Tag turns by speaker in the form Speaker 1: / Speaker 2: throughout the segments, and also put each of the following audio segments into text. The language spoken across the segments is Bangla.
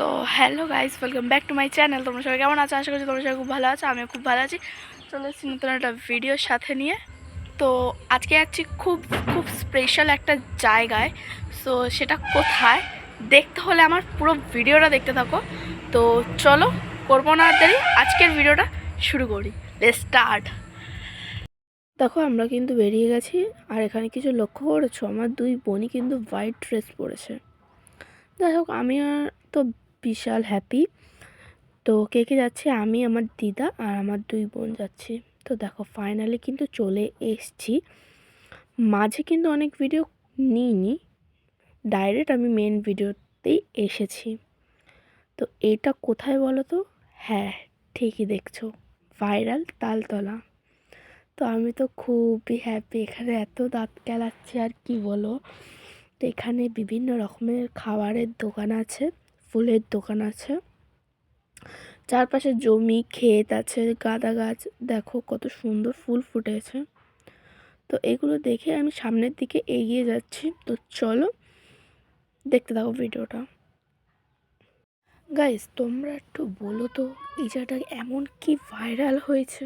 Speaker 1: So hello guys welcome back to my channel তোমরা সবাই কেমন আছো? আশা করছি তোমরা সবাই খুব ভালো আছো, আমিও খুব ভালো আছি। চলে এসেছি নতুন একটা ভিডিওর সাথে নিয়ে। তো, আজকে যাচ্ছি খুব খুব স্পেশাল একটা জায়গায়। সো সেটা কোথায়? দেখতে হলে আমার পুরো ভিডিওটা দেখতে থাকো। তো, চলো, করব না দেরি, আজকের ভিডিওটা শুরু করি। স্টার্ট দেখো, আমরা কিন্তু বেরিয়ে গেছি, আর এখানে কিছু লক্ষ্য করেছ? আমার দুই বোনই কিন্তু হোয়াইট ড্রেস পরেছে। যাই হোক, আমি আর তো বিশাল হ্যাপি তো কে কে যাচ্ছে? আমি, আমার দিদা আর আমার দুই বোন যাচ্ছি। তো দেখো ফাইনালি কিন্তু চলে এসছি। মাঝে কিন্তু অনেক ভিডিও নিইনি। ডাইরেক্ট আমি মেন ভিডিওতেই এসেছি। তো এটা কোথায় বলো তো হ্যাঁ ঠিকই দেখছ। ভাইরাল তালতলা। তো আমি তো খুবই হ্যাপি এখানে এত দাঁত কেলাচ্ছি আর কি বলো? তো এখানে বিভিন্ন রকমের খাবারের দোকান আছে। ফুলের দোকান আছে। চারপাশে জমি, ক্ষেত আছে, গাঁদা গাছ। দেখো কত সুন্দর ফুল ফুটেছে। তো এগুলো দেখে আমি সামনের দিকে এগিয়ে যাচ্ছি। তো চলো দেখতে থাকো ভিডিওটা। গাইস তোমরা একটু বলো তো, এই জায়গাটা এমন কি ভাইরাল হয়েছে?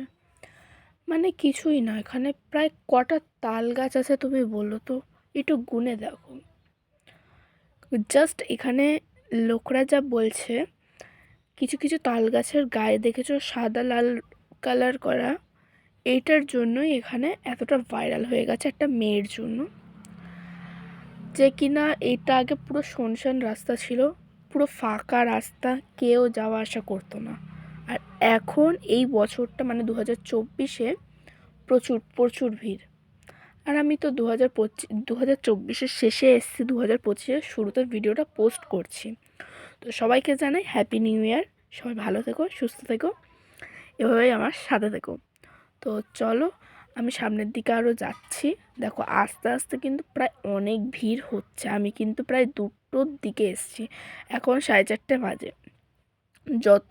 Speaker 1: মানে কিছুই না, এখানে প্রায় কটা তাল গাছ আছে তুমি বলো তো। একটু গুনে দেখো। জাস্ট এখানে লোকরা যা বলছে, কিছু কিছু তাল গাছের গায়ে দেখেছ সাদা লাল কালার করা? এইটার জন্যই এখানে এতটা ভাইরাল হয়ে গেছে একটা মেয়ের জন্য। যে কিনা এটা আগে পুরো শুনশান রাস্তা ছিল, পুরো ফাঁকা রাস্তা, কেউ যাওয়া আসা করতো না। আর এখন এই বছরটা মানে দু হাজার চব্বিশে প্রচুর প্রচুর ভিড়। আর আমি তো দু হাজার পঁচিশ দু হাজার চব্বিশের শেষে এসেছি দু হাজার পঁচিশের শুরুতে ভিডিওটা পোস্ট করছি। তো সবাইকে জানাই হ্যাপি নিউ ইয়ার সবাই ভালো থেকো, সুস্থ থেকো, এভাবেই আমার সাথে থেকো। তো চলো, আমি সামনের দিকে আরও যাচ্ছি। দেখো, আস্তে আস্তে কিন্তু প্রায় অনেক ভিড় হচ্ছে। আমি কিন্তু প্রায় দুটোর দিকে এসেছি। এখন সাড়ে চারটে বাজে। যত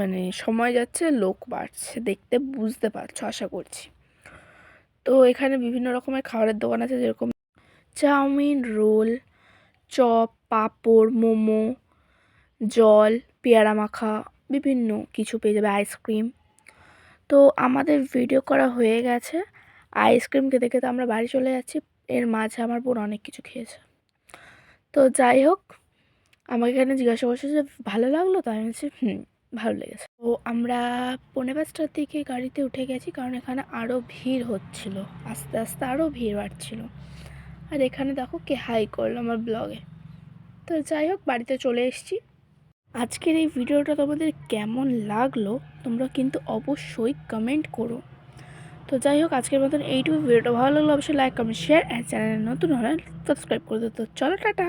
Speaker 1: মানে সময় যাচ্ছে, লোক বাড়ছে। দেখতে বুঝতে পারছ, আশা করছি। তো এখানে বিভিন্ন রকমের খাবারের দোকান আছে, যেরকম chowmein, roll, chop, papad, momo, জল, পেয়ারা মাখা, বিভিন্ন কিছু পেয়ে যাবে, আইসক্রিম। তো আমাদের ভিডিও করা হয়ে গেছে। আইসক্রিম খেতে খেতে আমরা বাড়ি চলে যাচ্ছি, এর মাঝে আমার বোন অনেক কিছু খেয়েছে। তো যাই হোক, আমাকে এখানে জিজ্ঞাসা করছে যে, ভালো লাগল? তাই আমি বলছি, হুম। ভালো লেগেছে। তো আমরা পৌনে পাঁচটার দিকে গাড়িতে উঠে গেছি কারণ এখানে আরও ভিড় হচ্ছিল। আস্তে আস্তে আরও ভিড় বাড়ছিল। আর এখানে দেখো কে হাই করল আমার ব্লগে। তো যাই হোক, বাড়িতে চলে এসেছি। আজকের এই ভিডিওটা তোমাদের কেমন লাগল তোমরা কিন্তু অবশ্যই কমেন্ট করো। তো যাই হোক, আজকের মতন এইটুকু। ভিডিওটা ভালো লাগল অবশ্যই লাইক কমেন্ট শেয়ার আর চ্যানেলে নতুন হলে সাবস্ক্রাইব করে দিও। তো চলো, টাটা।